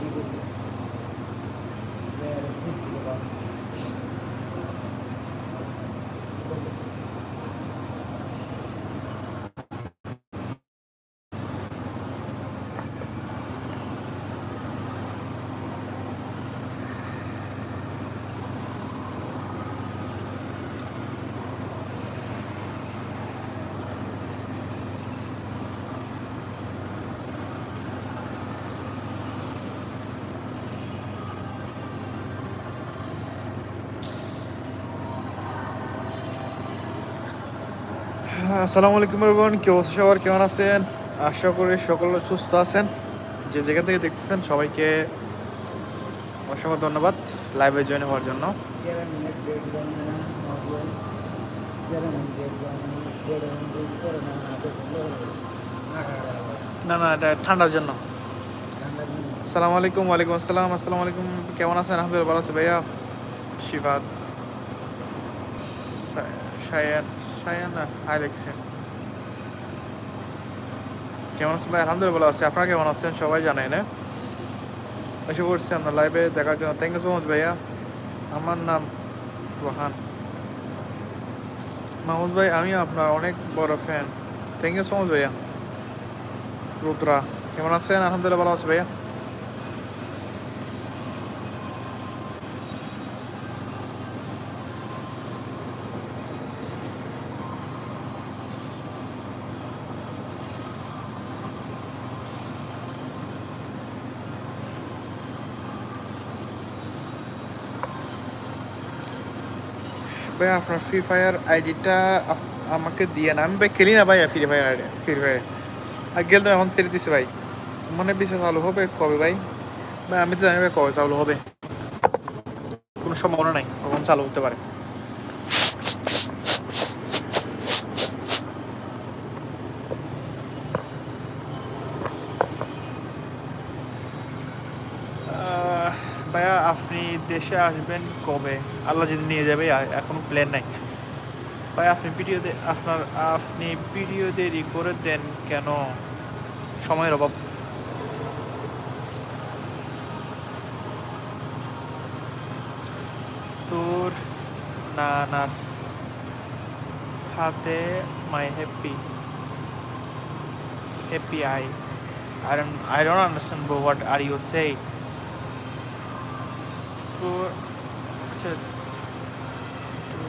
이거 네, 스틱 들어가. আসসালামু আলাইকুম রবিন কেউ সবার? কেমন আছেন? আশা করি সকলে সুস্থ আছেন। যে জায়গা থেকে দেখতেছেন সবাইকে অসংখ্য ধন্যবাদ লাইভে জয়েন হওয়ার জন্য। না না এটা ঠান্ডার জন্য। আসসালামু আলাইকুম ওয়ালাইকুম আসসালাম আসসালামু আলাইকুম। কেমন আছেন? আলহামদুলিল্লাহ ভালো আছে ভাইয়া। শিবাদ শায়ান হাই কেমন আছেন ভাই? আলহামদুলিল্লাহ আছে। আপনারা কেমন আছেন? সবাই জানেন না এসে পড়ছি আমরা লাইভে দেখার জন্য। থ্যাংক ইউ সো মাচ ভাইয়া। আমার নাম রোহান। মাহমুদ ভাই আমি আপনার অনেক বড় fan thank you so much ভাইয়া। রুদ্রা, কেমন আছেন? আলহামদুলিল্লাহ ভালো আছে ভাইয়া। আপনার ফ্রি ফায়ার আইডিটা আমাকে দিয়ে না। আমি ভাই খেলি না ভাই Free Fire ID Free Fire আর গেল তো এখন ছেড়ে দিছে ভাই। মনে বিশ্বাস চালু হবে কবে ভাই? ভাই, আমি তো জানি ভাই কবে চালু হবে। কোনো সম্ভাবনা নাই, কখন চালু হতে পারে আহ, ভাইয়া আপনি দেশে আসবেন কবে? আল্লাহ যদি নিয়ে যাবে এখনও প্ল্যান নাই। ভাই, আপনি ভিডিও দে আপনার, আপনি ভিডিও দেরি করে দেন কেন? সময়ের অভাব। তোর নানার হাতে my happy happy I I don't I don't understand bro, what তো আচ্ছা তো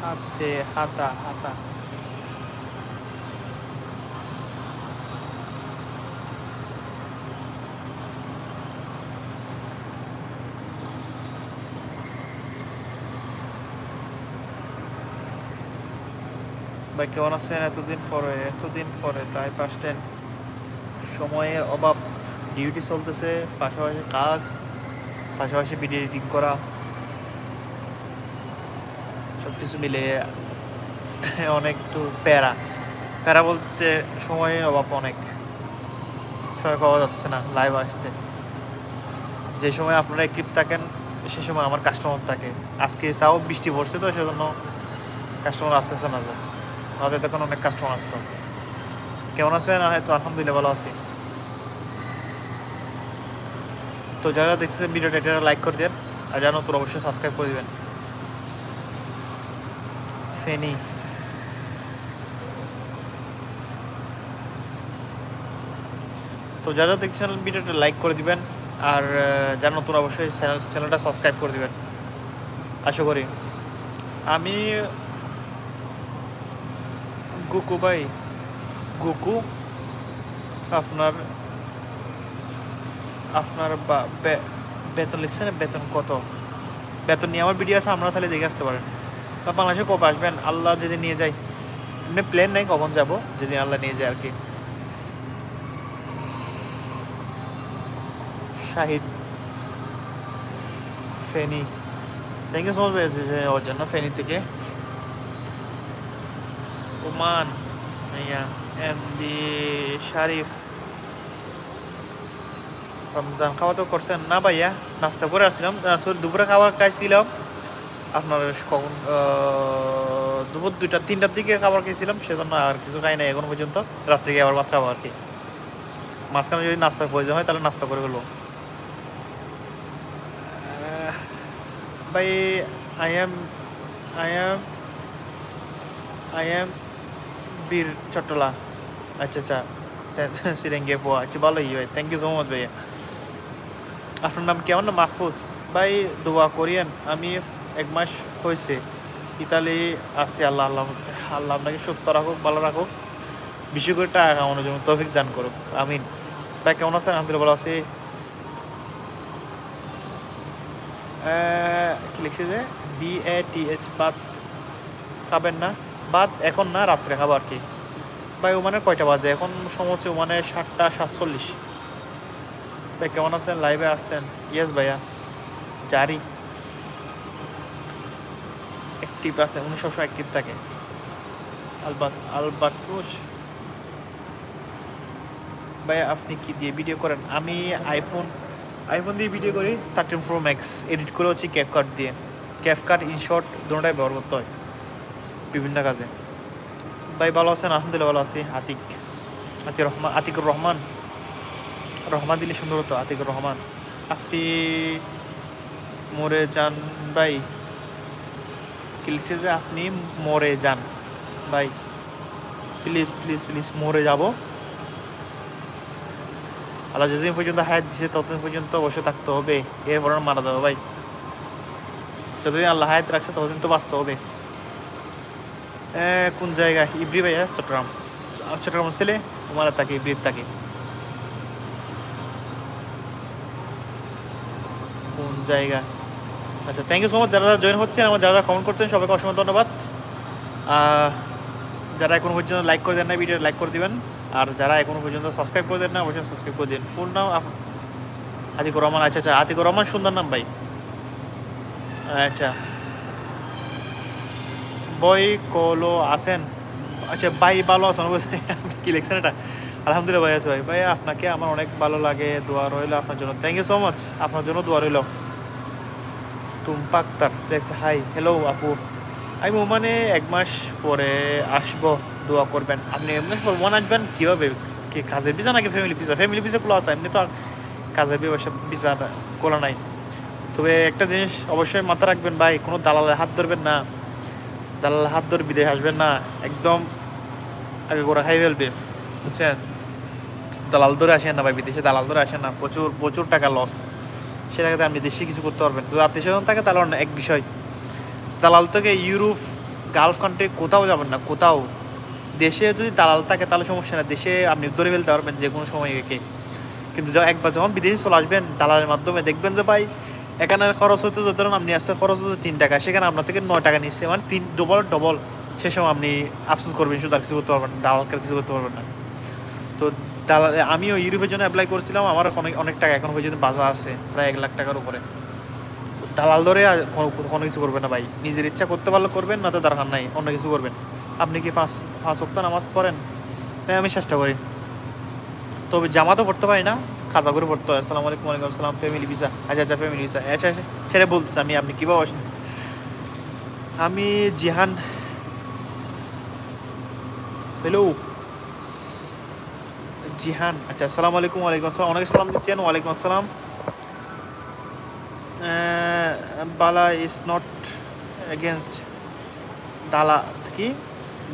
হাতে, হাতা হাতা। ভাই, কেমন আছেন? এতদিন পরে এতদিন পরে, তাই পাসলেন সময়ের অভাব। ডিউটি চলতেছে, পাশাপাশি কাজ, পাশাপাশি ভিডিও এডিটিং করা সব কিছু মিলে অনেক একটু প্যারা। প্যারা বলতে সময়ের অভাব অনেক। সময় পাওয়া যাচ্ছে না লাইভ আসতে। যে সময় আপনারা অ্যাক্টিভ থাকেন, সে সময় আমার কাস্টমার থাকে। আজকে তাও বৃষ্টি পড়ছে তো, সেজন্য কাস্টমার আসতেছে না যে। আমাদের তখন অনেক কাস্টমার আসতো। কেমন আছেন? হয়তো আলহামদুলিল্লাহ ভালো আছি। তো যারা দেখছেন ভিডিওটা, এটা লাইক করে দেন আর যারা নতুন, অবশ্যই সাবস্ক্রাইব করে দিবেন। ফেনি। তো যারা দেখছেন ভিডিওটা লাইক করে দিবেন আর যারা নতুন, অবশ্যই চ্যানেল চ্যানেলটা সাবস্ক্রাইব করে দিবেন। আশা করি। আমি গুকু ভাই, গুকু? আপনার আপনার বেতন লিখছেন, বেতন কত? বেতন নিয়ে আমার ভিডিও আছে, আপনারা চাইলে দেখে আসতে পারেন। বা বাংলাদেশে কবে আসবেন? আল্লাহ যদি নিয়ে যায়। এমনি প্লেন নাই কখন যাব যেদিন আল্লাহ নিয়ে যায় আর কি। Shahid Feni. Thank you so much ওর জন্য ফেনি থেকে। Oman M D, Sharif. Ramzan খাওয়া তো করছেন না ভাইয়া, নাস্তা করে আসছিলাম। সরি দুপুরে খাবার খাইছিলাম। আপনার কখন দুপুর দুইটা, তিনটার দিকে খাবার খেয়েছিলাম সেজন্য আর কিছু খাই নাই এখন পর্যন্ত। রাত্রে আবার ভাত খাব আর কি। মাঝখানে যদি নাস্তার প্রয়োজন হয়, তাহলে নাস্তা করে ফেলব। ভাই I am I am I am বীর চট্টলা। আচ্ছা আচ্ছা। সিরেঙ্গে পোয়া। আচ্ছা ভালোই ভাই থ্যাংক ইউ সো মাচ ভাইয়া। আপনার নাম কি? আমার মাহফুজ। ভাই, দোয়া করিয়েন, আমি এক মাস হয়েছে ইতালি আছি। আল্লাহ আল্লাহ আল্লাহ আপনাকে সুস্থ রাখুক, ভালো রাখুক। বিশেষ করে টাকা কামানোর জন্য তৌফিক দান করুক। আমিন। ভাই, কেমন আছেন? আলহামদুলিল্লাহ ভালো আছি। কি লিখছে যে? বি এ টি এইচ বাদ খাবেন না? বাদ এখন না, রাত্রে খাব আর কি। ভাই, ওমানের কয়টা বাজে? এখন সময় হচ্ছে ওমানে সাতটা সাতচল্লিশ। ভাই, কেমন আছেন? লাইভে আসছেন? ইয়েস ভাইয়া। জারি। অ্যাক্টিভ আছে উনি সবসময় অ্যাক্টিভ থাকে। আলবাত, আলবাট্রুস। ভাইয়া, আপনি কি দিয়ে ভিডিও করেন? আমি আইফোন আইফোন দিয়ে ভিডিও করি থার্টিন প্রো ম্যাক্স এডিট করে হচ্ছে ক্যাপ কাট দিয়ে। ক্যাপ কাট ইনশর্ট দুটোটাই ব্যবহার করতে হয়। বিভিন্ন কাজে। ভাই, ভালো আছেন? আলহামদুলিল্লাহ, ভালো আছি। আতিক। আতিক রহমান, আতিকুর রহমান। রহমান দিলে সুন্দর হতো, আতিকুর রহমান। আপনি মরে যান ভাই। কি লিখছে যে আপনি মরে যান ভাই। প্লিজ প্লিজ প্লিজ, মরে যাব। আল্লাহ যতদিন পর্যন্ত হায়াত দিছে, ততদিন পর্যন্ত বসে থাকতে হবে। এরপর মারা যাবে ভাই। যতদিন আল্লাহ হায়াত রাখছে, ততদিন তো বাঁচতে হবে। কোন জায়গায় ইব্রি ভাইয়া, চট্টগ্রাম। চট্টগ্রাম ছেলে ওমারা থাকে ইব্রির থাকে জায়গা। আচ্ছা থ্যাংক ইউ সো মাচ যারা যারা জয়েন হচ্ছেন, আমার যারা কমেন্ট করছেন, সবাইকে অসংখ্য ধন্যবাদ। যারা এখনও পর্যন্ত লাইক করে দেন না ভিডিও লাইক করে দিবেন। আর যারা এখনও পর্যন্ত সাবস্ক্রাইব করে দেন না অবশ্যই সাবস্ক্রাইব করে দিন। ফুল নাম আতিকুর রহমান আচ্ছা আচ্ছা আতিকুর রহমান সুন্দর নাম, ভাই। আচ্ছা। বই কলো আসেন আচ্ছা ভাই ভালো আছেন অবশ্যই কি লিখছেন এটা? আলহামদুলিল্লাহ, ভাই আছে, ভাই। ভাই, আপনাকে আমার অনেক ভালো লাগে, দোয়া রইল আপনার জন্য। থ্যাংক ইউ সো মাচ আপনার জন্য দোয়া রইল। তুমপাক্তার দেখছে হাই হ্যালো আপু। আমি ওমানে এক মাস পরে আসব, দোয়া করবেন। আপনি এমনি ওমান আসবেন কীভাবে? কি কাজের ভিসা নাকি ফ্যামিলি ভিসা ফ্যামিলি ভিসা খোলা আছে, এমনি তো আর কাজের ব্যবসা ভিসা খোলা নাই। তবে একটা জিনিস অবশ্যই মাথা রাখবেন ভাই, কোনো দালালের হাত ধরবেন না। দালাল হাত ধরে বিদেশ আসবেন না, একদম আগে গোড়া খাই ফেলবে, বুঝছেন? দালাল ধরে আসেন না ভাই, বিদেশে দালাল ধরে আসেন না, প্রচুর প্রচুর টাকা লস সেটাকে আপনি দেশে কিছু করতে পারবেন। যদি আত্মীয় স্বজন থাকে, তাহলে এক বিষয়। দালাল থেকে ইউরোপ গালফ কান্ট্রি কোথাও যাবেন না, কোথাও। দেশে যদি দালাল থাকে, তাহলে সমস্যা না দেশে আপনি ধরে ফেলতে পারবেন যে কোনো সময় একে। কিন্তু একবার যখন বিদেশে চলে আসবেন, দালালের মাধ্যমে দেখবেন যে, ভাই, এখানে খরচ হতে যে ধরুন আপনি আসছে খরচ হচ্ছে তিন টাকা। সেখানে আপনার থেকে নয় টাকা নিচ্ছে। মানে তিন ডবল ডবল সে সময় আপনি আফসোস করবেন, শুধু আর কিছু করতে পারবেন না, দালালকে কিছু করতে পারবেন না। তো দালাল, আমিও ইউরোপের জন্য অ্যাপ্লাই করছিলাম আমার অনেক অনেক টাকা এখন পর্যন্ত বাজা আছে, প্রায় এক লাখ টাকার উপরে। দালাল ধরে আর কোনো কিছু করবেন না ভাই। নিজের ইচ্ছা করতে পারলে করবেন, না তো দরকার নাই, অন্য কিছু করবেন। আপনি কি পাঁচ পাঁচ সপ্তাহ নামাজ পড়েন? হ্যাঁ আমি চেষ্টা করি। তবে জামা তো পড়তে পারি না খাজা করে পড়তে হয়। আসসালামু আলাইকুম, ওয়ালাইকুম আসসালাম ফ্যামিলি ভিসা আচ্ছা আচ্ছা ফ্যামিলি ভিসা আচ্ছা আচ্ছা সেটা বলতেছি আমি, আপনি কীভাবে আসেন? আমি জিহান। হ্যালো জিহান। আচ্ছা আসসালামু আলাইকুম ওয়ালাইকুম আসসালাম। অনেক সালাম দিচ্ছেন, ওয়ালাইকুম আসসালাম। বালা ইজ নট এগেনস্ট দালা কি?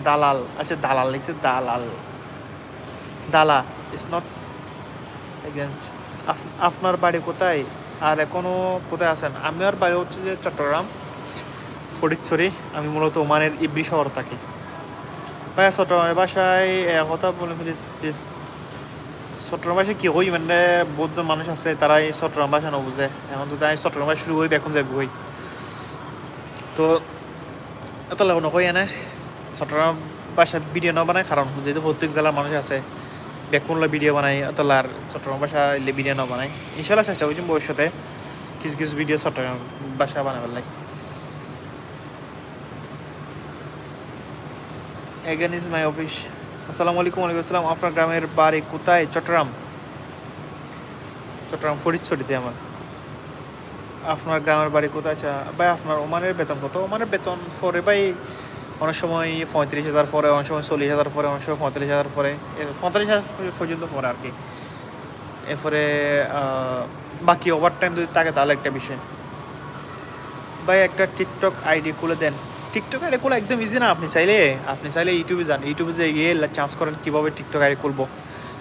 দালাল। আচ্ছা দালাল লিখছে দালাল। দালা ইজ নট এগেনস্ট আপনার বাড়ি কোথায়? আর এখনও কোথায় আছেন? আমার বাড়ি হচ্ছে যে চট্টগ্রাম। ফটিকছড়ি আমি মূলত ওমানের ইব্রি শহর থাকি। ভাইয়া, চট্টগ্রামের বাসায় কথা বলে প্লিজ প্লিজ চট্টগ্রাম ভাষায় কি হই মানে বহুতজন মানুষ আছে তারা এই চট্টগ্রাম ভাষা নবুঝে এখন যদি আমি চট্টগ্রাম ভাষা শুরু করি এখন যাব হই তো এত লাভ নকই এনে চট্টগ্রাম ভাষা ভিডিও নবানায় কারণ যেহেতু প্রত্যেক জেলার মানুষ আছে বেকুনলা ভিডিও বানাই অতলার চট্টগ্রাম ভাষা এলে ভিডিও নবানাই। ইনশাল্লাহ চেষ্টা করছি ভবিষ্যতে কিছু কিছু ভিডিও চট্টগ্রাম ভাষা বানাবার লাগে এগেন ইজ মাই অফিস আসসালামু আলাইকুম, ওয়ালাইকুম আসসালাম। আপনার গ্রামের বাড়ি কোথায়? চট্টগ্রাম। চট্টগ্রাম ফরিদছড়িতে আমার। আপনার গ্রামের বাড়ি কোথায়? আচ্ছা ভাই, আপনার ওমানের বেতন কত? ওমানের বেতন পরে, ভাই, অনেক সময় পঁয়ত্রিশ হাজার পরে, অনেক সময় চল্লিশ হাজার পরে, অনেক সময় পঁয়তাল্লিশ হাজার পরে। পঁয়তাল্লিশ হাজার পর্যন্ত পরে আর কি। এরপরে বাকি ওভার টাইম যদি থাকে তাহলে একটা বিষয়। ভাই, একটা টিকটক আইডি খুলে দেন। টিকটক আইডি খোলা একদম ইজি না। আপনি চাইলে আপনি চাইলে ইউটিউবে যান। ইউটিউবে যে গিয়ে চান্স করেন কীভাবে টিকটক আইডি খুলবো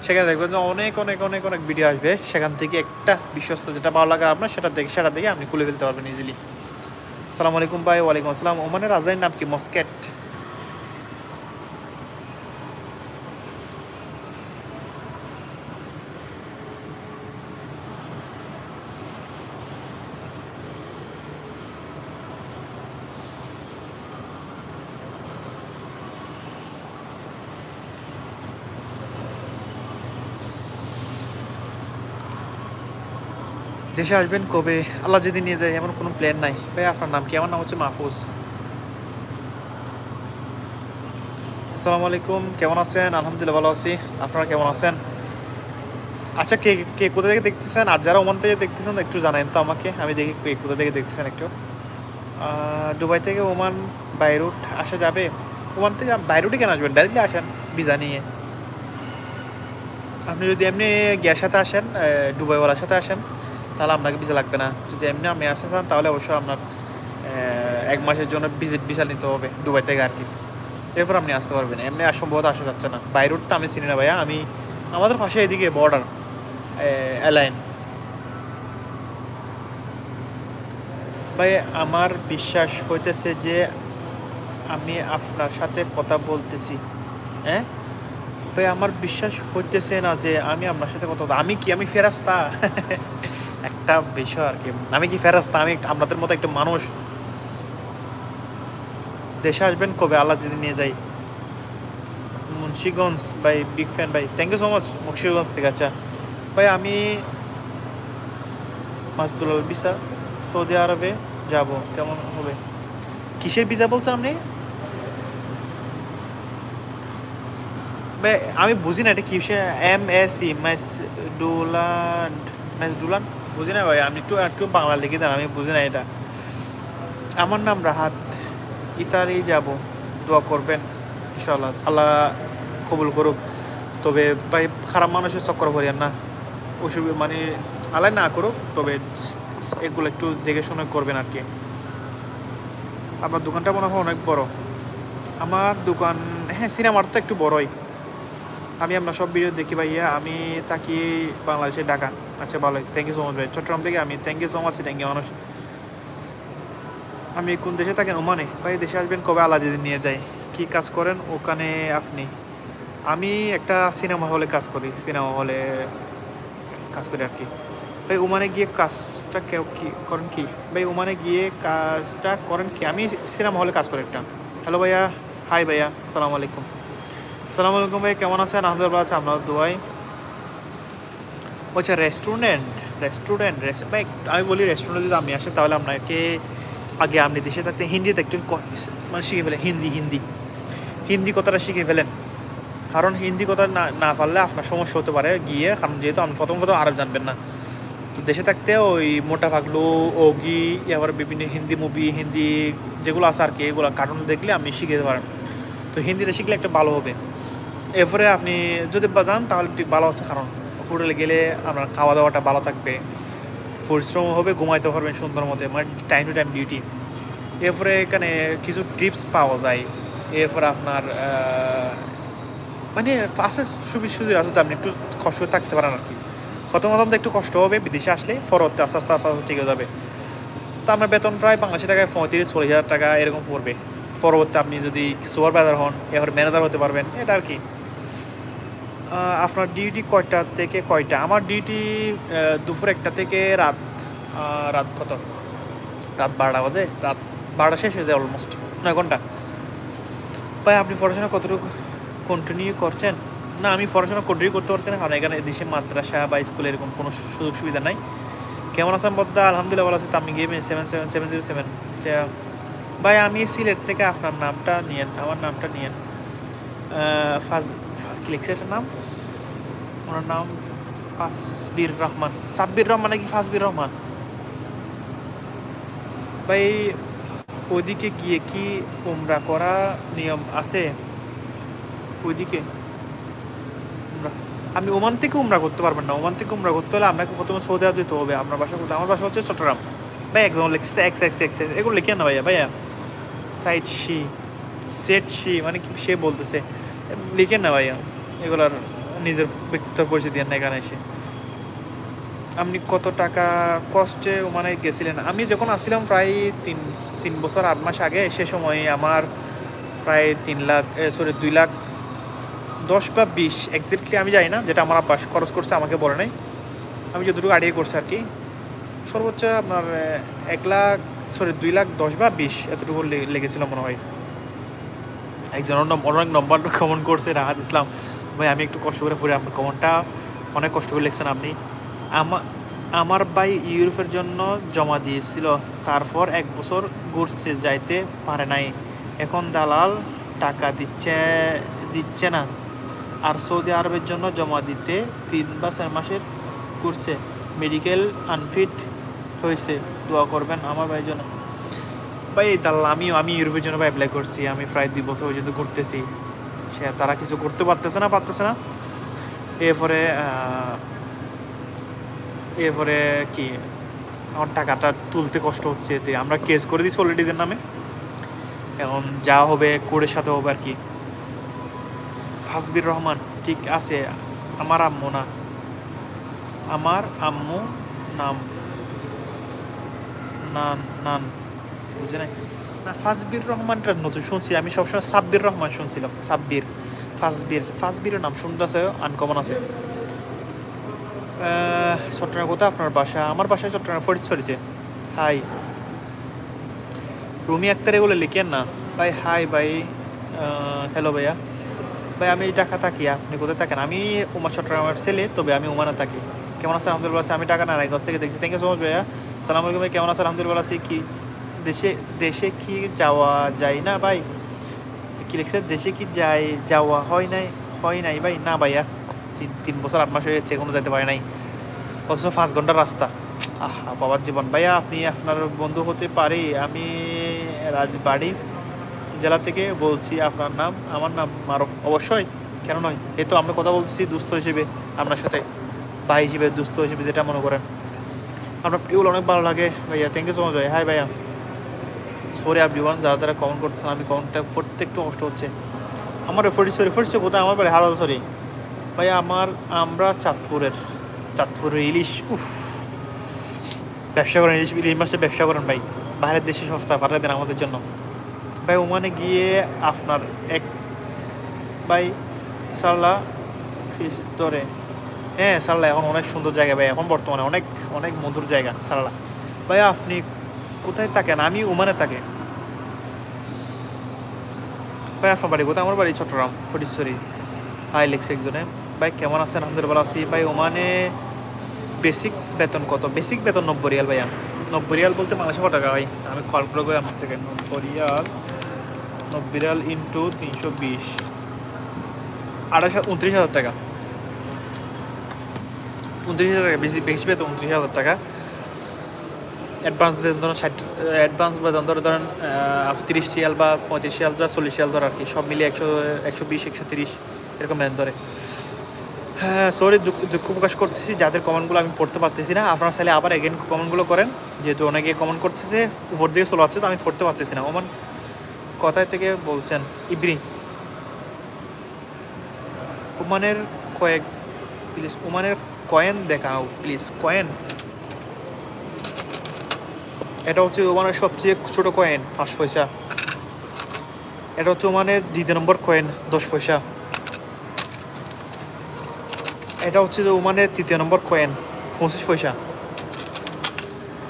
সেখানে দেখবেন যে অনেক অনেক অনেক অনেক ভিডিও আসবে। সেখান থেকে একটা বিশ্বস্ত যেটা ভালো লাগে আপনার, সেটা দেখে সেটা দেখে আপনি খুলে ফেলতে পারবেন ইজিলি আসসালামু আলাইকুম ভাই, ওয়ালাইকুম আসসালাম। ওমানের রাজধানীর নাম কি? মস্কেট। দেশে আসবেন, কবে? আল্লাহ যদি নিয়ে যায়, এমন কোনো প্ল্যান নাই। ভাই, আপনার নাম কি? আমার নাম হচ্ছে মাহফুজ। আসসালামু আলাইকুম, কেমন আছেন? আলহামদুলিল্লাহ ভালো আছি। আপনারা কেমন আছেন? আচ্ছা কে কে, কোথা থেকে দেখতেছেন? আর যারা ওমান থেকে দেখতেছেন, একটু জানান তো আমাকে। আমি দেখি কে, কোথা থেকে দেখতেছেন একটু। দুবাই থেকে ওমান, বাইরুট আসা যাবে? ওমান থেকে বাইরুটে কেন আসবেন? ডাইরেক্টলি আসেন ভিসা নিয়ে। আপনি যদি এমনি গ্যার সাথে আসেন দুবাইওয়ালার সাথে আসেন তাহলে আপনাকে ভিসা লাগবে না। যদি এমনি আপনি আসতে চান, তাহলে অবশ্যই আপনার এক মাসের জন্য ভিজিট ভিসা নিতে হবে দুবাই থেকে আর কি। এরপর আপনি আসতে পারবেন। এমনি আর সম্ভবত আসা যাচ্ছে না। বাইরুট তো আমি চিনি না ভাইয়া। আমি, আমাদের পাশে এদিকে বর্ডার অ্যালাইন ভাই, আমার বিশ্বাস হইতেছে যে আমি আপনার সাথে কথা বলতেছি। হ্যাঁ? ভাই, আমার বিশ্বাস হইতেছে না যে আমি আপনার সাথে কথা বলতে- আমি কি? আমি ফেরাস্তা? একটা বিষয় আর কি। আমি কি ফেরাস্তা? আমি আপনাদের মতো একটা মানুষ। দেশে আসবেন কবে? আল্লাহ যদি নিয়ে যাই। মুন্সিগঞ্জ, ভাই বিগ ফ্যান ভাই। Thank you so much Munshiganj থেকে আচ্ছা। ভাই, আমি মাসদুলাল বিসা সৌদি আরবে যাব। কেমন হবে? কিসের ভিসা বলছেন আপনি? ভাই, আমি বুঝি না এটা কিসে এম এস সি ম্যাস ডুলান ম্যাস বুঝি না ভাই, আমি একটু একটু বাংলা লিখে দেন, আমি বুঝি না এটা। আমার নাম রাহাত, ইতালি যাব, দোয়া করবেন ইনশাল্লাহ আল্লাহ কবুল করুক। তবে ভাই, খারাপ মানুষের চক্কর করিয়েন না। অসুবিধা মানে আল্লাহ না করুক, তবে এগুলো একটু দেখে শুনে করবেন আর কি। আপনার দোকানটা মনে হয় অনেক বড়। আমার দোকান হ্যাঁ সিনেমার তো একটু বড়ই। আমি আপনার সব ভিডিও দেখি ভাইয়া, আমি থাকি বাংলাদেশে ঢাকা। আচ্ছা ভালো থ্যাংক ইউ সো মাচ ভাই। চট্টগ্রাম থেকে আমি thank you so much thank you মানুষ আমি কোন দেশে থাকেন? ওমানে। ভাই, দেশে আসবেন কবে? আল্লাহ নিয়ে যায়। কি কাজ করেন? ওখানে আপনি। আমি একটা সিনেমা হলে কাজ করি। সিনেমা হলে কাজ করি আর কি। ভাই, ওমানে গিয়ে কাজটা কেউ কি, করেন কি? ভাই, ওমানে গিয়ে কাজটা করেন কি? আমি সিনেমা হলে কাজ করি একটা। হ্যালো ভাইয়া। হাই ভাইয়া। আসসালামু আলাইকুম আসসালামু আলাইকুম ভাই, কেমন আছেন? আলহামদুলিল্লাহ আছে, আপনার দোয়াই বলছে রেস্টুরেন্ট রেস্টুরেন্ট ভাই, আমি বলি রেস্টুরেন্টে যদি আপনি আসেন তাহলে আপনাকে আগে আপনি দেশে থাকতে, হিন্দিতে একটু মানে শিখে ফেলেন, হিন্দি হিন্দি। হিন্দি কথাটা শিখে ফেলেন। কারণ হিন্দি কথা না না পারলে আপনার সমস্যা হতে পারে গিয়ে, কারণ যেহেতু আপনি প্রথম প্রথম আরব জানবেন না। তো দেশে থাকতে ওই মোটা পাগলু ওগি আবার বিভিন্ন হিন্দি মুভি হিন্দি যেগুলো আছে আর কি, এগুলো কার্টুন দেখলে আপনি শিখে যেতে পারেন তো হিন্দিটা শিখলে একটা ভালো হবে। এরপরে আপনি যদি যান, তাহলে ঠিক ভালো আছে, কারণ হোটেলে গেলে আপনার খাওয়া দাওয়াটা ভালো থাকবে। পরিশ্রম হবে, ঘুমাইতে পারবেন সুন্দর মতো মানে টাইম টু টাইম ডিউটি এরপরে এখানে কিছু টিপস পাওয়া যায়। এরপরে আপনার মানে আছে সুবিধা সুযোগ আছে আপনি একটু কষ্ট থাকতে পারেন আর কি। প্রথম প্রথম তো একটু কষ্ট হবে, বিদেশে আসলে পরবর্তী আস্তে আস্তে আস্তে আস্তে ঠিক হয়ে যাবে। তো আপনার বেতন প্রায় বাংলাদেশি টাকায় পঁয়ত্রিশ, চল্লিশ হাজার টাকা এরকম পড়বে। পরবর্তী আপনি যদি সুপারভাইজার হন এবার ম্যানেজার হতে পারবেন, এটা আর কি। আপনার ডিউটি কয়টা থেকে কয়টা? আমার ডিউটি দুপুর একটা থেকে রাত রাত কত? রাত বারোটা বাজে? রাত বারোটা শেষ হয়ে যায় অলমোস্ট নয় ঘণ্টা। ভাই, আপনি পড়াশোনা কতটুকু কন্টিনিউ করছেন? না, আমি পড়াশোনা কন্টিনিউ করতে পারছি না, কারণ এখানে দেশে মাদ্রাসা বা স্কুলে এরকম কোনো সুযোগ সুবিধা নাই। কেমন আছেন বদ্দা আলহামদুলিল্লাহ ভালো আছি। তামি গেমে seven seven seven zero seven ভাই, আমি সিলেট থেকে আপনার নামটা নিয়েন, আমার নামটা নিয়েন। ফাজ কি লিখছে এটার নাম? ওনার নাম ফাসবির রহমান। সাব্বির রহমান নাকি ফাসবির রহমান? ভাই, ওইদিকে গিয়ে কি উমরা করা নিয়ম আছে? উমরা আপনি ওমান থেকে উমরা করতে পারবেন না। ওমান থেকে উমরা করতে হলে আপনাকে প্রথমে সৌদি আরব যেতে হবে। আপনার বাসা কোথায়? আমার বাসা হচ্ছে চট্টগ্রাম। ভাই, একজন লিখছে এক্স এক্স এক্স এগুলো লিখে না ভাইয়া। ভাইয়া, সাইড শি। সেট শি মানে কি সে বলতেছে। লিখে না ভাইয়া, এগুলার নিজের ব্যক্তিত্ব পরিচয় দিয়ে না এখানে এসে। আপনি কত টাকা কষ্টে মানে গেছিলেন? আমি যখন আসছিলাম প্রায় তিন তিন বছর, আট মাস আগে, সে সময় আমার প্রায় তিন লাখ সরি দুই লাখ দশ বা বিশ এক্স্যাক্টলি আমি জানি না, যেটা আমার আব্বাস খরচ করছে, আমাকে বলে নাই। আমি যতটুকু আইডিয়া করছি আর কি, সর্বোচ্চ আপনার এক লাখ সরি দুই লাখ দশ বা বিশ, এতটুকু লেগেছিল মনে হয়। একজন অনেক নম্বর কমেন্ট করছে, রাহাত ইসলাম। ভাই, আমি একটু কষ্ট করে পড়ি আপনার কমেন্টটা অনেক কষ্ট করে লিখছেন আপনি। আমার আমার ভাই ইউরোপের জন্য জমা দিয়েছিল। তারপর এক বছর ঘুরছে, যাইতে পারে নাই। এখন দালাল টাকা দিচ্ছে দিচ্ছে না। আর সৌদি আরবের জন্য জমা দিতে তিন বা চার মাসের ঘুরছে। মেডিকেল আনফিট হয়েছে। দোয়া করবেন আমার ভাইয়ের জন্য। ভাই দালাল আমিও, আমি ইউরোপের জন্য ভাই অ্যাপ্লাই করছি। আমি প্রায় দুই বছর পর্যন্ত করতেছি। সে তারা কিছু করতে পারতেছে না পারতেছে না। এরপরে এরপরে কি, আমার টাকাটা তুলতে কষ্ট হচ্ছে। এতে আমরা কেস করে দিছি অলরেডিদের নামে। এখন যা হবে কোর্টের সাথে হবে আর কি। ফাসবির রহমান, ঠিক আছে। আমার আম্মু না। আমার আম্মু, নাম। নান নান। বুঝে নাই? না ফাসবির রহমানটা নতুন শুনছি। আমি সবসময় সাব্বির রহমান শুনছিলাম। সাব্বির ফাসবির ফাসবিরের নাম শুনতে আছে আনকমন আছে। চট্টগ্রাম কোথায়? আপনার বাসা? আমার বাসা চট্টগ্রাম, ফরিদছড়িতে। হাই। রুমি আক্তার এগুলো লিখেন না? ভাই, হাই ভাই। হ্যালো ভাইয়া। ভাই, আমি ঢাকা থাকি, আপনি কোথায় থাকেন? আমি উমা চট্টগ্রামের ছেলে, তবে আমি উমানে থাকি। কেমন আছে আলহামদুলিল্লাহ আমি টাকা নারায়ণগঞ্জ থেকে দেখছি। থ্যাংক ইউ সো মাচ ভাইয়া। সালাম আলাইকুম ভাই, কেমন আছে আলহামদুলিল্লাহ, আছি। কি দেশে দেশে কি যাওয়া যায় না ভাই? কি লিখছে? দেশে কি যাই যাওয়া হয় নাই হয় নাই ভাই? না ভাইয়া, তিন তিন বছর আট মাস হয়ে যাচ্ছে কোনো যেতে পারে নাই। অথচ পাঁচ ঘণ্টার রাস্তা। আহ, বাবার জীবন। ভাইয়া, আপনি, আপনার বন্ধু হতে পারি। আমি রাজবাড়ি জেলা থেকে বলছি আপনার নাম। আমার নাম মারফ। অবশ্যই, কেন নয়? এই তো আমরা কথা বলছি দুস্থ হিসেবে আপনার সাথে। ভাই হিসেবে, দুস্থ হিসেবে যেটা মনে করেন। আপনার প্রিয়গুলো অনেক ভালো লাগে। ভাইয়া থ্যাংক ইউ সো মাচ ভাই হাই ভাইয়া। সরি ওয়ান যারা যারা কমেন্ট করতেছেন, আমি কমেন্টটা পড়তে একটু কষ্ট হচ্ছে। আমার রেফারি সরি রেফারি কোথায়? আমার বাড়ি হারাল সরি ভাইয়া আমার, আমরা চাঁদপুরের চাঁদপুরের ইলিশ, উফ। ব্যবসা করেন, ইলিশ ইলিশ মাছের ব্যবসা করেন ভাই। বাইরের দেশে সস্তা, পাঠিয়ে দেন আমাদের জন্য। ভাই, ওমানে গিয়ে আপনার এক, ভাই, সাল্লা ফিস, ধরে। হ্যাঁ সাল্লা, এখন অনেক সুন্দর জায়গা ভাই, এখন বর্তমানে অনেক অনেক মধুর জায়গা, সাল্লা। ভাই, আপনি কোথায় থাকেন আমি ওমানে থাকি। ভাই, আপনার বাড়ি কোথায়? আমার বাড়ি চট্টগ্রাম ফটিশ্বরী হাই লেখছে একজনে। ভাই, কেমন আছেন? আলহামদুলিল্লাহ, ভালো আছি। ভাই, ওমানে বেসিক বেতন কত? বেসিক বেতন নব্বই রিয়াল, ভাইয়া। নব্বই রিয়াল বলতে বাংলাদেশে কত টাকা, ভাই? আমি কল করে করি আমার থেকে? নব্বই রিয়াল নব্বই রিয়াল ইন্টু তিনশো বিশ। আঠাশ উনত্রিশ হাজার টাকা। উনত্রিশ হাজার টাকা, বেশি বেশি বেতন, উনত্রিশ হাজার টাকা। অ্যাডভান্স বেতন ধরুন ষাট অ্যাডভান্স বেতন ধরো ধরেন তিরিশ রিয়াল বা পঁয়ত্রিশ রিয়াল বা চল্লিশ রিয়াল ধর আর কি। সব মিলিয়ে একশো একশো বিশ, একশো তিরিশ এরকম বেতন ধরে। হ্যাঁ সরি দুঃখ প্রকাশ করতেছি। যাদের কমেন্টগুলো আমি পড়তে পারতেছি না, আপনারা চাইলে আবার এগেন কমেন্টগুলো করেন। যেহেতু অনেকে কমেন্ট করতেছে, উপর দিকে চলে যাচ্ছে তো আমি পড়তে পারতেছি না। ওমান কথায় থেকে বলছেন, ইব্রি। ওমানের কয়েক প্লিজ ওমানের কয়েন দেখাও প্লিজ কয়েন। এটা হচ্ছে ওমানের সবচেয়ে ছোট কয়েন পাঁচ পয়সা। এটা হচ্ছে ওমানের দ্বিতীয় নম্বর কয়েন দশ পয়সা। এটা হচ্ছে যে ওমানের তৃতীয় নম্বর কয়েন পঁচিশ পয়সা।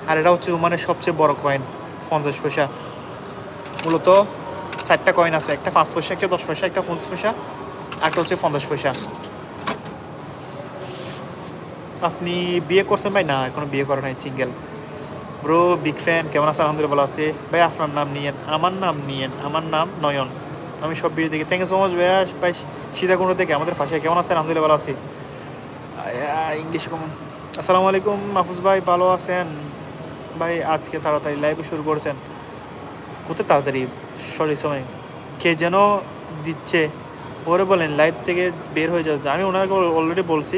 আর এটা হচ্ছে ওমানের সবচেয়ে বড় কয়েন পঞ্চাশ পয়সা। মূলত চারটা কয়েন আছে, একটা পাঁচ পয়সা, একটা দশ পয়সা, একটা পঁচিশ পয়সা একটা হচ্ছে পঞ্চাশ পয়সা। আপনি বিয়ে করছেন ভাই? না, এখনও বিয়ে করে নাই সিঙ্গেল ব্রো বিগ ফ্যান কেমন আছে আলহামদুলিল্লাহ ভালো আছে। ভাই, আপনার নাম নিয়েন, আমার নাম নিয়েন, আমার নাম নয়ন। আমি সব ভিডিও দেখি। থ্যাংক ইউ সো মাচ ভাইয়া ভাই, সীতাকুণ্ড থেকে আমাদের পাশে, কেমন আছেন? আলহামদুলিল্লাহ ভালো আছি। English common. আসসালামু আলাইকুম, মাহফুজ ভাই, ভালো আছেন? ভাই, আজকে তাড়াতাড়ি লাইভে শুরু করছেন। কোথায় তাড়াতাড়ি? সরি সময় কে যেন দিচ্ছে। ওরে বলেন লাইভ থেকে বের হয়ে যাচ্ছে। আমি ওনাকে অলরেডি বলছি।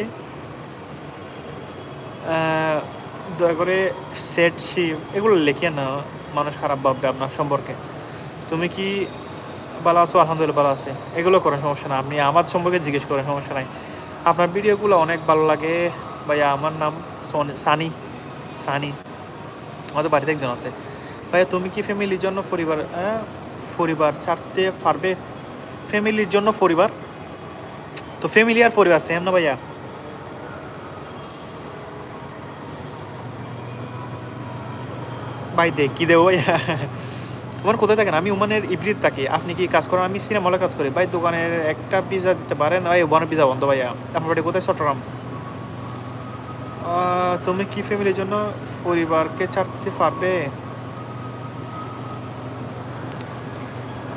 দয়া করে সেট সি এগুলো লেখে না মানুষ খারাপ ভাববে আপনার সম্পর্কে। তুমি কি ভালো আছো? আলহামদুলিল্লাহ ভালো আছে। এগুলো করেন সমস্যা না আপনি আমার সম্পর্কে জিজ্ঞেস করেন সমস্যা নাই। আপনার ভিডিওগুলো অনেক ভালো লাগে। ভাইয়া আমার নাম সনি সানি। আমাদের বাড়িতে একজন আছে। ভাইয়া তুমি কি ফ্যামিলির জন্য পরিবার আহ, পরিবার ছাড়তে পারবে? ফ্যামিলির জন্য পরিবার? তো ফ্যামিলি আর পরিবার সেম না ভাইয়া? ভাই দেখ কি দেবো? ভাইয়া তোমার কোথায় থাকেন? আমি উমানের ইব্রিত থাকি। আপনি কি কাজ করেন? আমি সিনেমা হলে কাজ করি। ভাই, দোকানের একটা পিজা দিতে পারেন? ভাই ওখানে পিজা বন্ধ, ভাইয়া। আপনার বাড়ি কোথায়? চট্টগ্রাম। তুমি কি ফ্যামিলির জন্য পরিবারকে ছাড়তে পারবে?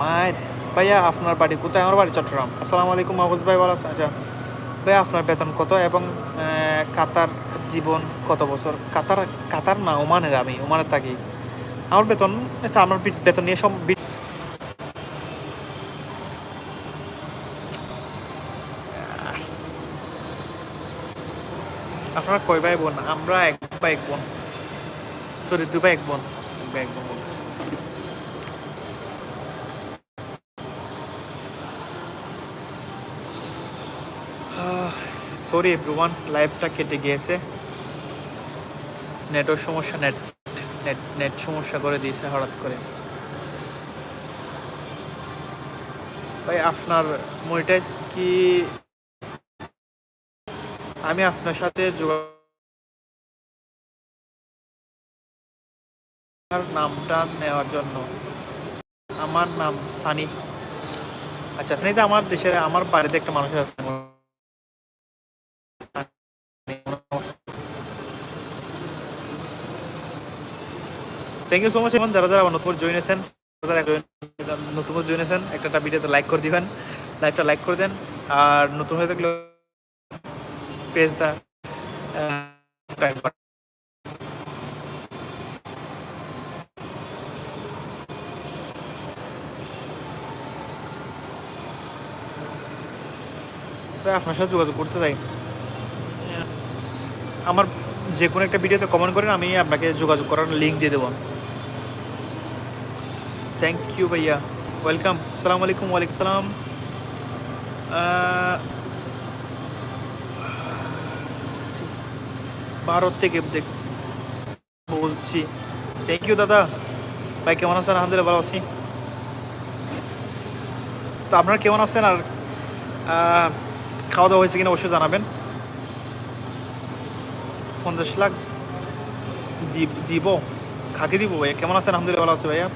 মায়ের, ভাইয়া, আপনার বাড়ি কোথায়? আমার বাড়ি চট্টগ্রাম। আসসালামু আলাইকুম মাহবুজ ভাই, ভালো আচ্ছা ভাইয়া, আপনার বেতন কত? এবং কাতার জীবন কত বছর? কাতার কাতার না ওমানের আমি, ওমানের থাকি। আমার বেতন এটা আমার বেতন নিয়ে সব আপনারা কয় ভাই বোন? আমরা এক ভাই, এক বোন। সরি দুই ভাই, এক বোন। এক বোন বলছি সরি এভরিওয়ান লাইভটা কেটে গিয়েছে। নেটওয়ার্ক সমস্যা, নেট নেট নেট সমস্যা করে দিয়েছে হঠাৎ করে। ভাই, আপনার মনিটাইজ কি? আমি আপনার সাথে যোগাযোগ নামটা নেওয়ার জন্য। আমার নাম সানি। আচ্ছা সানিতে আমার দেশের, আমার বাড়িতে একটা মানুষ আছে। থ্যাংক ইউ সো মাচ এবং যারা যারা নতুন জয়েন আছেন যারা নতুন জয়েন আছেন একটা একটা ভিডিওতে লাইক করে দিবেন লাইকটা লাইক করে দেন। আর নতুন হয়ে থাকলে পেজটা সাবস্ক্রাইব আপনার সাথে যোগাযোগ করতে চাই। আমার যে কোনো একটা ভিডিওতে কমেন্ট করেন আমি আপনাকে যোগাযোগ করার লিঙ্ক দিয়ে দেবো। থ্যাংক ইউ ভাইয়া ওয়েলকাম আসসালামু আলাইকুম ওয়ালাইকুম সালাম ভারত থেকে দেখ বলছি থ্যাংক ইউ দাদা. ভাই, কেমন আছেন? আলহামদুলিল্লাহ, ভালো আছি। তো আপনারা কেমন আছেন? আর খাওয়া দাওয়া হয়েছে কিনা অবশ্যই জানাবেন। পঞ্চাশ লাখ দিব। খাকে দিব, ভাইয়া। কেমন আছেন? আলহামদুলিল্লাহ, ভালো আছে, ভাইয়া।